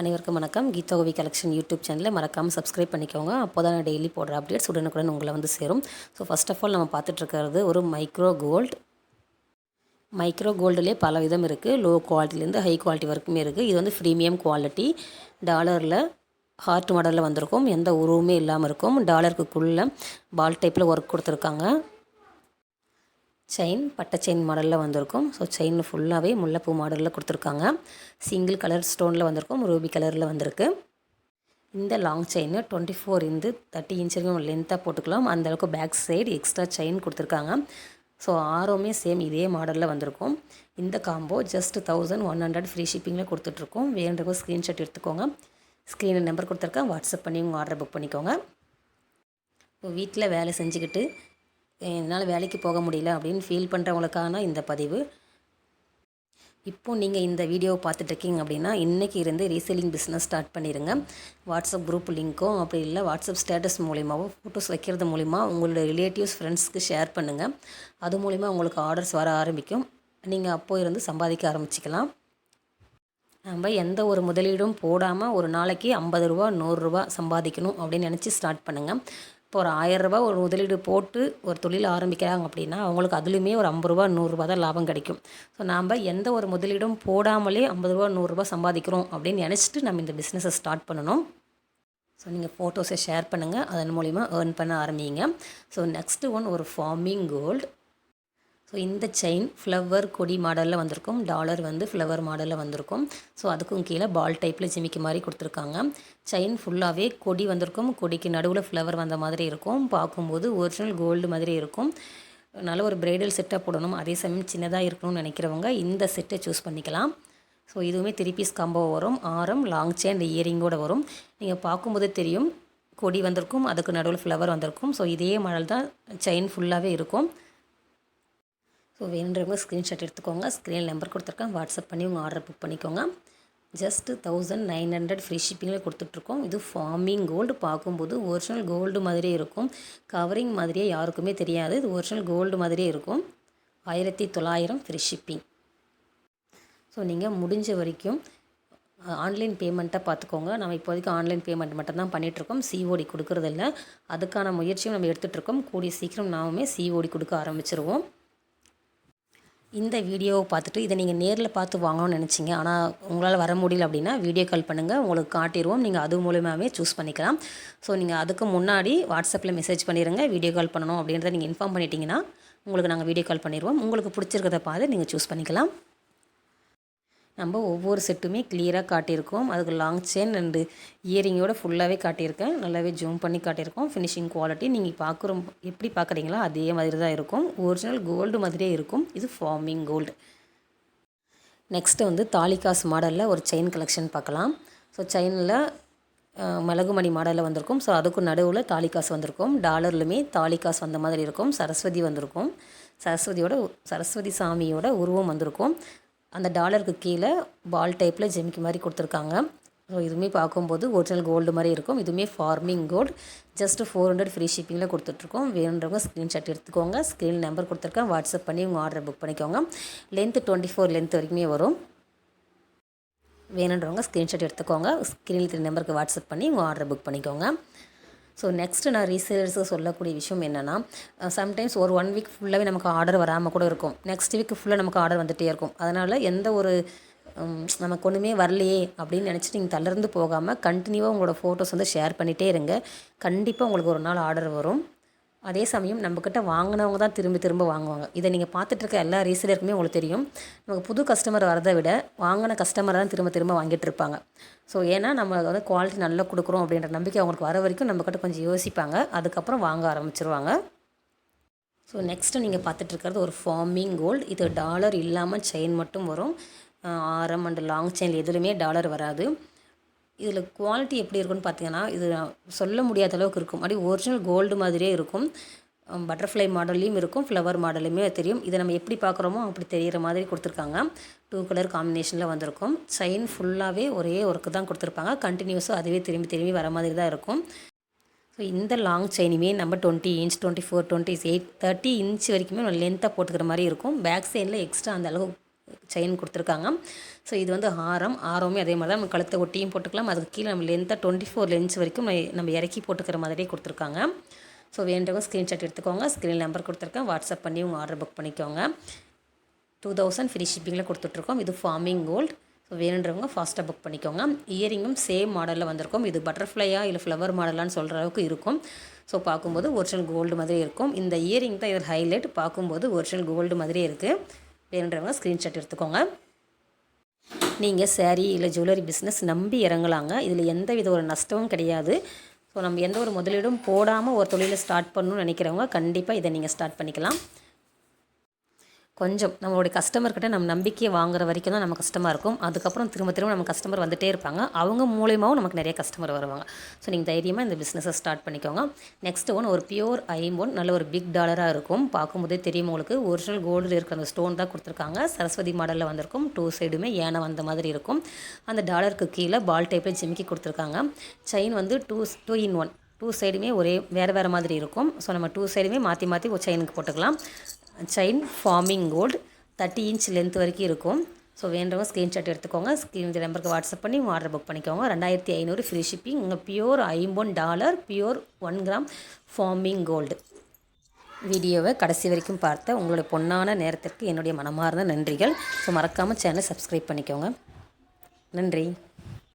அனைவருக்கும் வணக்கம். கீதோகவி collection YouTube சேனலை மறக்காமல் சப்ஸ்கிரைப் பண்ணிக்கோங்க. அப்போ தான் நான் டெய்லி போடுற அப்டேட்ஸ் உடனுக்குடன் உங்களை வந்து சேரும். ஸோ ஃபஸ்ட் ஆஃப் ஆல் நம்ம பார்த்துட்ருக்கிறது ஒரு மைக்ரோ கோல்ட் மைக்ரோ கோல்டுலேயே பல விதம் இருக்குது லோ குவாலிட்டிலேருந்து ஹை குவாலிட்டி வரைக்குமே இருக்குது இது வந்து ப்ரீமியம் குவாலிட்டி டாலரில் ஹார்ட் மாடலில் வந்திருக்கும். எந்த உருவமே இல்லாமல் இருக்கும். டாலருக்குள்ளே பால் டைப்பில் ஒர்க் கொடுத்துருக்காங்க. செயின் பட்டை செயின் மாடலில் வந்திருக்கும். ஸோ செயின் ஃபுல்லாகவே முல்லைப்பூ மாடலில் கொடுத்துருக்காங்க. சிங்கிள் கலர் ஸ்டோனில் வந்திருக்கும். ரூபி கலரில் வந்திருக்கு. இந்த லாங் செயின் டுவெண்ட்டி ஃபோர் இருந்து தேர்ட்டி இன்ச் வரைக்கும் லென்த்தாக போட்டுக்கலாம். அந்த அளவுக்கு பேக் சைடு எக்ஸ்ட்ரா செயின் கொடுத்துருக்காங்க. ஸோ ஆரோமே சேம் இதே மாடலில் வந்திருக்கும். இந்த combo just thousand one hundred free ஷிப்பிங்கில் கொடுத்துட்ருக்கோம். வேண்டவங்க ஸ்க்ரீன்ஷாட் எடுத்துக்கோங்க. ஸ்க்ரீனில் நம்பர் கொடுத்துருக்கேன். வாட்ஸ்அப் பண்ணி உங்கள் ஆர்டர் புக் பண்ணிக்கோங்க. இப்போ வீட்டில் வேலை செஞ்சுக்கிட்டு என்னால் வேலைக்கு போக முடியல அப்படின்னு ஃபீல் பண்ணுறவங்களுக்கான இந்த பதிவு. இப்போ நீங்கள் இந்த வீடியோவை பார்த்துட்ருக்கீங்க அப்படின்னா இன்றைக்கி இருந்து ரீசேலிங் பிஸ்னஸ் ஸ்டார்ட் பண்ணிடுங்க வாட்ஸ்அப் குரூப் லிங்க்கும் அப்படி இல்லை வாட்ஸ்அப் ஸ்டேட்டஸ் மூலிமாவோ ஃபோட்டோஸ் வைக்கிறது மூலிமா உங்களோட ரிலேட்டிவ்ஸ் ஃப்ரெண்ட்ஸ்க்கு ஷேர் பண்ணுங்கள் அது மூலிமா உங்களுக்கு ஆர்டர்ஸ் வர ஆரம்பிக்கும். நீங்கள் அப்போ இருந்து சம்பாதிக்க ஆரம்பிச்சிக்கலாம். நம்ம எந்த ஒரு முதலீடும் போடாமல் ஒரு நாளைக்கு ஐம்பது ரூபா நூறுரூவா சம்பாதிக்கணும் அப்படின்னு நினச்சி ஸ்டார்ட் பண்ணுங்கள் இப்போ ஒரு ஆயரரூபா ஒரு முதலீடு போட்டு ஒரு தொழில் ஆரம்பிக்கிறாங்க அப்படின்னா அவங்களுக்கு அதுலேயுமே ஒரு ஐம்பது ரூபா நூறுரூவா தான் லாபம் கிடைக்கும். ஸோ நாம் எந்த ஒரு முதலீடும் போடாமலே ஐம்பது ரூபா நூறுரூவா சம்பாதிக்கிறோம் அப்படின்னு நினச்சிட்டு நம்ம இந்த பிஸ்னஸை ஸ்டார்ட் பண்ணணும். ஸோ நீங்கள் ஃபோட்டோஸை ஷேர் பண்ணுங்கள் அதன் மூலிமா ஏர்ன் பண்ண ஆரம்பிங்க. ஸோ நெக்ஸ்ட்டு ஒன் ஒரு ஃபார்மிங் கோல்டு ஸோ இந்த செயின் ஃப்ளவர் கொடி மாடலில் வந்திருக்கும். டாலர் வந்து ஃப்ளவர் மாடலில் வந்திருக்கும். ஸோ அதுக்கும் கீழே பால் டைப்பில் ஜிமிக்கு மாதிரி கொடுத்துருக்காங்க. செயின் ஃபுல்லாகவே கொடி வந்திருக்கும். கொடிக்கு நடுவில் ஃப்ளவர் வந்த மாதிரி இருக்கும். பார்க்கும்போது ஒரிஜினல் கோல்டு மாதிரி இருக்கும். நல்ல ஒரு பிரைடல் செட்டாக போடணும். அதே சமயம் சின்னதாக இருக்கணும்னு நினைக்கிறவங்க இந்த செட்டை சூஸ் பண்ணிக்கலாம். ஸோ இதுவுமே த்ரீ பீஸ் காம்போ வரும். ஆரம் லாங் செயின் இயரிங்கோடு வரும். நீங்கள் பார்க்கும்போது தெரியும். கொடி வந்திருக்கும். அதுக்கு நடுவில் ஃப்ளவர் வந்திருக்கும். ஸோ இதே மாடல் தான் செயின் ஃபுல்லாகவே இருக்கும். ஸோ வேணுன்றவங்க ஸ்க்ரீன்ஷாட் எடுத்துக்கோங்க. ஸ்க்ரீன் நம்பர் கொடுத்துருக்கேன். வாட்ஸ்அப் பண்ணி உங்கள் ஆர்டர் புக் பண்ணிக்கோங்க. Just thousand nine hundred free ஷிப்பிங்கில் கொடுத்துட்ருக்கோம். இது ஃபார்மிங் கோல்டு பார்க்கும்போது ஒரிஜினல் கோல்டு மாதிரியே இருக்கும். கவரிங் மாதிரியே யாருக்குமே தெரியாது. இது ஒரிஜினல் கோல்டு மாதிரியே இருக்கும். ஆயிரத்தி தொள்ளாயிரம் ஃப்ரீ ஷிப்பிங் ஸோ நீங்கள் முடிஞ்ச வரைக்கும் ஆன்லைன் பேமெண்ட்டை பார்த்துக்கோங்க. நம்ம இப்போதைக்கு ஆன்லைன் பேமெண்ட் மட்டும்தான் பண்ணிகிட்ருக்கோம் சிஓடி கொடுக்குறதில்ல. அதுக்கான முயற்சியும் நம்ம எடுத்துகிட்ருக்கோம் கூடிய சீக்கிரம் நாமே சிஓடி கொடுக்க ஆரம்பிச்சிருவோம். இந்த வீடியோவை பார்த்துட்டு இதை நீங்கள் நேரில் பார்த்து வாங்கணும்னு நினச்சிங்க. ஆனால் உங்களால் வர முடியல அப்படின்னா வீடியோ கால் பண்ணுங்கள் உங்களுக்கு காட்டிடுவோம் நீங்கள் அது மூலியமாகவே சூஸ் பண்ணிக்கலாம். ஸோ நீங்கள் அதுக்கு முன்னாடி வாட்ஸ்அப்பில் மெசேஜ் பண்ணிடுங்க வீடியோ கால் பண்ணணும் அப்படின்றத நீங்கள் இன்ஃபார்ம் பண்ணிட்டீங்கன்னா உங்களுக்கு நாங்கள் வீடியோ கால் பண்ணிடுவோம் உங்களுக்கு பிடிச்சிருக்கிறத பார்த்து நீங்கள் சூஸ் பண்ணிக்கலாம். நம்ம ஒவ்வொரு செட்டுமே கிளியராக காட்டியிருக்கோம். அதுக்கு லாங் செயின் அண்டு இயரிங்கோட ஃபுல்லாகவே காட்டியிருக்கேன். நல்லாவே ஜூம் பண்ணி காட்டியிருக்கோம். ஃபினிஷிங் குவாலிட்டி நீங்கள் பார்க்குற எப்படி பார்க்குறீங்களோ அதே மாதிரி தான் இருக்கும். ஒரிஜினல் கோல்டு மாதிரியே இருக்கும். இது ஃபார்மிங் கோல்டு நெக்ஸ்ட்டு வந்து தாலிகாஸ் மாடலில் ஒரு செயின் கலெக்ஷன் பார்க்கலாம். ஸோ செயினில் மிளகுமணி மாடலில் வந்திருக்கும். ஸோ அதுக்கும் நடுவில் தாலிகாஸ் வந்திருக்கும். டாலர்லுமே தாலிகாஸ் வந்த மாதிரி இருக்கும். சரஸ்வதி வந்திருக்கும். சரஸ்வதியோட சரஸ்வதி சாமியோட உருவம் வந்திருக்கும். அந்த டாலருக்கு கீழே பால் டைப்பில் ஜெமிக்கி மாதிரி கொடுத்துருக்காங்க. ஸோ இதுவுமே பார்க்கும்போது ஒரிஜினல் கோல்டு மாதிரி இருக்கும். இதுவுமே forming gold just four hundred free ஷிப்பிங்கில் கொடுத்துட்ருக்கோம். வேணுன்றவங்க ஸ்க்ரீன்ஷாட் எடுத்துக்கோங்க. ஸ்க்ரீன் நம்பர் கொடுத்துருக்கேன். வாட்ஸ்அப் பண்ணி உங்கள் ஆர்டர் புக் பண்ணிக்கோங்க. லென்த்து டுவெண்ட்டி ஃபோர் லென்த் வரைக்குமே வரும். வேணுன்றவங்க ஸ்க்ரீன்ஷாட் எடுத்துக்கோங்க. ஸ்க்ரீனில் நம்பருக்கு வாட்ஸ்அப் பண்ணி உங்கள் ஆர்டர் புக் பண்ணிக்கோங்க. ஸோ நெக்ஸ்ட்டு நான் ரீசேலர்ஸுக்கு சொல்லக்கூடிய விஷயம் என்னென்னா சம்டைம்ஸ் ஒரு ஒன் வீக் ஃபுல்லாகவே நமக்கு ஆர்டர் வராமல் கூட இருக்கும். நெக்ஸ்ட் வீக் ஃபுல்லாக நமக்கு ஆர்டர் வந்துகிட்டே இருக்கும். அதனால் எந்த ஒரு நமக்கு ஒன்றுமே வரலையே அப்படின்னு நினச்சிட்டு நீங்கள் தளர்ந்து போகாமல் கண்டினியூவாக உங்களோட ஃபோட்டோஸ் வந்து ஷேர் பண்ணிகிட்டே இருங்க. கண்டிப்பாக உங்களுக்கு ஒரு நாள் ஆர்டர் வரும். அதே சமயம் நம்மக்கிட்ட வாங்கினவங்க தான் திரும்ப திரும்ப வாங்குவாங்க. இதை நீங்கள் பார்த்துட்ருக்க எல்லா ரீசேலருக்குமே உங்களுக்கு தெரியும். நமக்கு புது கஸ்டமர் வரதை விட வாங்கின கஸ்டமரை தான் திரும்ப திரும்ப வாங்கிட்டு இருப்பாங்க ஸோ ஏன்னா நம்ம வந்து குவாலிட்டி நல்லா கொடுக்குறோம் அப்படின்ற நம்பிக்கை அவங்களுக்கு வர வரைக்கும் நம்மக்கிட்ட கொஞ்சம் யோசிப்பாங்க. அதுக்கப்புறம் வாங்க ஆரம்பிச்சிருவாங்க. ஸோ நெக்ஸ்ட்டு நீங்கள் பார்த்துட்ருக்கிறது ஒரு ஃபார்மிங் கோல்டு இது டாலர் இல்லாமல் செயின் மட்டும் வரும். ஆரம் அண்ட் லாங் செயின் எதுலையுமே டாலர் வராது. இதில் குவாலிட்டி எப்படி இருக்குன்னு பார்த்தீங்கன்னா இது சொல்ல முடியாத அளவுக்கு இருக்கும். அப்படி ஒரிஜினல் கோல்டு மாதிரியே இருக்கும். பட்டர்ஃப்ளை மாடல்லையும் இருக்கும் ஃப்ளவர் மாடல்லையுமே தெரியும். இதை நம்ம எப்படி பார்க்குறோமோ அப்படி தெரிகிற மாதிரி கொடுத்துருக்காங்க. டூ கலர் காம்பினேஷனில் வந்திருக்கும். செயின் ஃபுல்லாகவே ஒரே ஒர்க்கு தான் கொடுத்துருப்பாங்க. கண்டினியூஸாக அதுவே திரும்பி திரும்பி வர மாதிரி தான் இருக்கும். ஸோ இந்த லாங் செயினுமே நம்ம twenty inch twenty four twenty eight thirty inch வரைக்குமே லென்த்தாக போட்டுக்கிற மாதிரி இருக்கும். பேக் சைடில் எக்ஸ்ட்ரா அந்த அளவு செயின் கொடுத்துருக்காங்க. ஸோ இது வந்து ஆரம் ஆரமே அதே மாதிரி தான். நம்ம கழுத்தை ஒட்டியும் போட்டுக்கலாம். அதுக்கு கீழே நம்ம லென்த்தாக டுவெண்ட்டி ஃபோர் லென்ஸ் வரைக்கும் நம்ம- இறக்கி போட்டுக்கிற மாதிரியே கொடுத்துருக்காங்க. ஸோ வேண்டவங்க ஸ்க்ரீன்ஷாட் எடுத்துக்கோங்க. ஸ்க்ரீன் நம்பர் கொடுத்துருக்கேன். வாட்ஸ்அப் பண்ணி உங்கள் ஆர்டர் புக் பண்ணிக்கோங்க. டூ தௌசண்ட் ஃப்ரீ ஷிப்பிங்கில் கொடுத்துட்ருக்கோம். இது ஃபார்மிங் கோல்டு ஸோ வேணுன்றவங்க ஃபாஸ்ட்டாக புக் பண்ணிக்கோங்க. இயரிங்கும் சேம் மாடலில் வந்திருக்கும். இது பட்டர்ஃப்ளையாக இல்லை ஃப்ளவர் மாடலான்னு சொல்கிற அளவுக்கு இருக்கும். ஸோ பார்க்கும்போது ஒரிஜினல் கோல்டு மாதிரி இருக்கும். இந்த இயரிங் தான் இதில் ஹைலைட் பார்க்கும்போது ஒரிஜினல் கோல்டு மாதிரியே இருக்குது வேணுன்றவங்க ஸ்க்ரீன்ஷாட் எடுத்துக்கோங்க. நீங்கள் சேரீ இல்லை ஜுவல்லரி பிஸ்னஸ் நம்பி இறங்கலாங்க. இதில் எந்த வித ஒரு நஷ்டமும் கிடையாது. ஸோ நம்ம எந்த ஒரு முதலீடும் போடாமல் ஒரு தொழிலை ஸ்டார்ட் பண்ணணும்னு நினைக்கிறவங்க கண்டிப்பாக இதை நீங்கள் ஸ்டார்ட் பண்ணிக்கலாம். கொஞ்சம் நம்மளுடைய கஸ்டமர்கிட்ட நம்ம நம்பிக்கையை வாங்குற வரைக்கும் தான் நம்ம கஷ்டமாக இருக்கும். அதுக்கப்புறம் திரும்ப திரும்ப நம்ம கஸ்டமர் வந்துட்டே இருப்பாங்க. அவங்க மூலியமாகவும் நமக்கு நிறைய கஸ்டமர் வருவாங்க. ஸோ நீங்கள் தைரியமாக இந்த பிஸ்னஸை ஸ்டார்ட் பண்ணிக்கோங்க. நெக்ஸ்ட் ஒன் ஒரு பியூர் ஐம்போன் நல்ல ஒரு பிக் டாலராக இருக்கும். பார்க்கும்போதே தெரியும் உங்களுக்கு. ஒரிஜினல் கோல்டில் இருக்கிற அந்த ஸ்டோன் தான் கொடுத்துருக்காங்க. சரஸ்வதி மாடலில் வந்திருக்கும். டூ சைடுமே ஏனை வந்த மாதிரி இருக்கும். அந்த டாலருக்கு கீழே பால் டைப்பில் ஜிமிக்கி கொடுத்துருக்காங்க. செயின் வந்து two two in one two சைடுமே ஒரே வேறு வேறு மாதிரி இருக்கும். ஸோ நம்ம டூ சைடுமே மாற்றி மாற்றி ஒரு செயினுக்கு போட்டுக்கலாம். Chain forming gold thirty inch length வரைக்கும் இருக்கும். ஸோ வேண்டவங்க ஸ்க்ரீன்ஷாட் எடுத்துக்கோங்க. ஸ்க்ரீன் இந்த நம்பருக்கு வாட்ஸ்அப் பண்ணி ஆர்டர் புக் பண்ணிக்கோங்க. ரெண்டாயிரத்தி ஐநூறு ஃப்ரீ ஷிப்பிங் உங்கள் பியூர் ஐம்பொன் dollar pure one gram forming gold வீடியோவை கடைசி வரைக்கும் பார்த்த உங்களுடைய பொன்னான நேரத்திற்கு என்னுடைய மனமார்ந்த நன்றிகள். ஸோ மறக்காமல் சேனலை சப்ஸ்கிரைப் பண்ணிக்கோங்க. நன்றி.